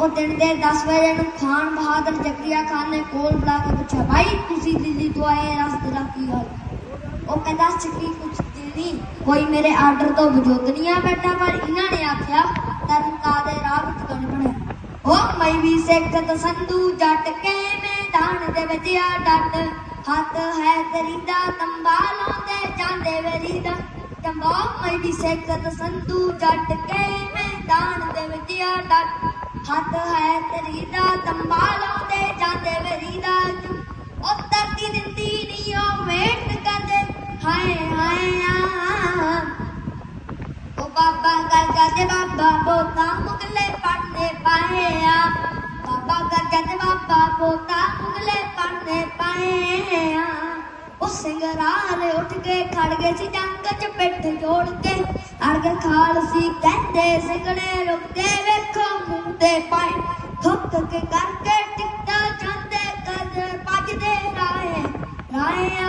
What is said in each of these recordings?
ਉਹ ਦਿਨ ਦੇ 10 ਵਜੇ ਨੂੰ ਖਾਨ ਬਹਾਦਰ ਜੱਗੀਆ ਖਾਨ ਨੇ ਕੋਲ ਬੁਲਾ ਕੇ ਪੁੱਛਿਆ, ਭਾਈ, ਤੁਸੀਂ ਦਿੱਲੀ ਤੋਂ ਆਏ ਰਸਤੇ ਕੀ ਹਾਲ? ਉਹ ਕਹਿੰਦਾ ਸਿੱਕੀ ਕੁਛ ਦਿਲ ਕੋਈ ਮੇਰੇ ਆਰਡਰ ਤੋਂ ਵਜੋਦ ਨਹੀਂ ਆ ਬੈਠਾ, ਪਰ ਇਹਨਾਂ ਨੇ ਆਖਿਆ ਤਰਨਕਾ ਦੇ ਰਾਹ ਵਿੱਚ ਕਣ ਬਣਿਆ। ਉਹ ਮੈਂ ਵੀ ਸਿੱਖ ਤਸੰਦੂ ਜੱਟ ਕੇ ਮੈਦਾਨ ਦੇ ਵਿੱਚ ਆ, ਡੱਟ ਹੱਥ ਹੈ ਤੇਰੀ ਤੰਬਾ ਲਾਉਂਦੇ ਜਾਂਦੇ ਵੇਰੀ ਦਾ ਤੰਬਾ ਮੈਂ ਵੀ ਸਿੱਖ ਤਸੰਦੂ ਜੱਟ ਕੇ ਮੈਦਾਨ ਦੇ ਵਿੱਚ ਆ, ਡੱਟ ਹੱਥ ਹੈ ਤੇਰੀ ਦਾ ਤੰਬਾ ਲਾਉਂਦੇ ਜਾਂਦੇ ਵੇਰੀ ਦਾ। ਉਹ ਤਰਦੀ ਦਿੰਦੀ ਨਹੀਂ ਉਹ ਵੇਟ ਕਰਦੇ। ਹਾਏ ਹਾਏ ਆ ਉਹ ਬਾਬਾ ਕਰ ਜਾਂਦੇ ਬਾਬਾ ਬੋਤਾ ਮੁਗਲੇ ਪੜਨੇ ਪਾਏ ਆ। ਬਾਬਾ ਕਰ ਜਾਂਦੇ ਬਾਬਾ ਬੋਤਾ ਮੁਗਲੇ ਪੜਨੇ ਪਾਏ ਆ। ਉਹ ਸਿੰਘਰਾਰੇ ਉੱਠ ਕੇ ਖੜ ਗਏ ਸੀ, ਜੰਗ ਚ ਪਿੱਠ ਜੋੜ ਕੇ। ਅੜਗ ਖਾਲਸੀ ਕਹਿੰਦੇ ਸਿੰਘਣੇ ਰੁਕਦੇ ਵੇਖੋ। ਮੂੰਹ ਪਾਏ ਥੁੱਕ ਕੇ ਕਰਕੇ ਟਿਕਟਾ ਜਾਂਦੇ ਕਦ ਭੱਜਦੇ ਰਾਏ ਰਾਇਆ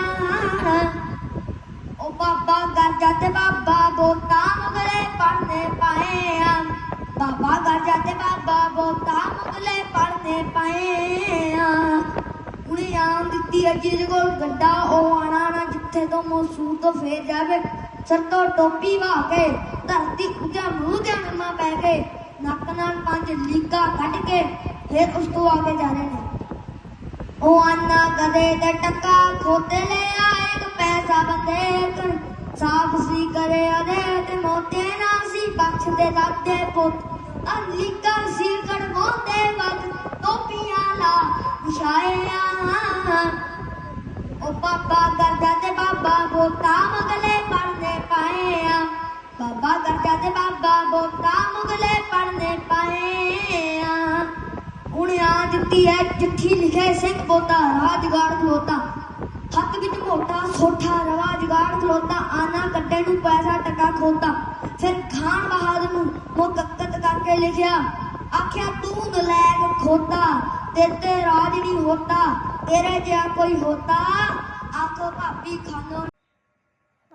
ਉਹ ਬਾਬਾ ਗਰਜਾ ਤੇ ਬਾਬਾ ਬੋਤਾ ਮੁਗਲੇ ਪੜਨੇ ਪਾਏ ਆ। ਬਾਬਾ ਗਰਜਾ ਤੇ ਬਾਬਾ ਬੋਤਾ ਮੁਗਲੇ ਪੜਨੇ ਪਾਏ ਆ। ਉਹਨੇ ਆਮ ਦਿੱਤੀ ਆ ਜਿਹਦੇ ਕੋਲ, ਗੱਡਾ ਉਹ ਆਣਾ ਨਾ ਜਿੱਥੇ ਤੋਂ ਮੌਸੂਲ ਤੋਂ ਫੇਰ ਜਾਵੇ। ਸਰ ਤੋਂ ਟੋਪੀ ਵਾਹ ਕੇ, ਧਰਤੀ ਉੱਜਾ ਮੂੰਹ ਤੇ ਨਮਾ ਪੈ ਕੇ। ਨੱਕ ਨਾਲ ਪੰਜ ਲੀਗਾ ਕੱਢ ਕੇ ਫਿਰ ਉਸ ਤੋਂ ਆਗੇ ਜਾ ਰਹੇ ਨੇ ਉਹ ਆਨਾ ਗਦੇ ਦੇ ਟੱਕਾ ਖੋਤੇ ਲੈ ਆਏ ਇੱਕ ਪੈਸਾ ਬੰਦੇ ਕਰ ਸਾਫ਼ ਸੀ ਕਰੇ ਅਦੇ ਤੇ ਮੋਤੇ ਨਾ ਸੀ ਬਖਸ਼ਦੇ ਦਾਦੇ ਪੁੱਤ ਅਲੀਕਾ ਸੀ ਕੜਵਾਉਂਦੇ ਵਕ ਟੋਪੀਆਂ ਲਾ ਵਿਛਾਇਆ ਉਹ ਬਾਬਾ ਗਰਜਾ ਤੇ ਬਾਬਾ ਆ ਦਿੱਤੀ ਚਿੱਠੀ ਲਿਖੇ ਸਿੰਘ ਬੋਤਾ, ਰਾਜਗਾੜ ਖਲੋਤਾ। ਹੱਥ ਵਿੱਚ ਮੋਟਾ ਸੋਠਾ ਰਾਜਗਾੜ ਖਲੋਤਾ, ਆਨਾ ਕੱਟੇ ਨੂੰ ਪੈਸਾ, ਟਕਾ ਖੋਤਾ। ਫਿਰ ਖਾਨ ਬਹਾਦਰ ਨੂੰ ਮੁਕੱਕਤ ਕਰਕੇ ਲਿਖਿਆ, ਆਖਿਆ, ਤੂੰ ਨਲਾਇਕ ਖੋਤਾ, ਤੇਰੇ ਤੇ ਰਾਜ ਨਹੀਂ ਹੋਤਾ, ਤੇਰੇ ਜਿਹਾ ਕੋਈ ਹੋਤਾ। ਆਖੋ, ਭਾਬੀ, ਖਾਨੋ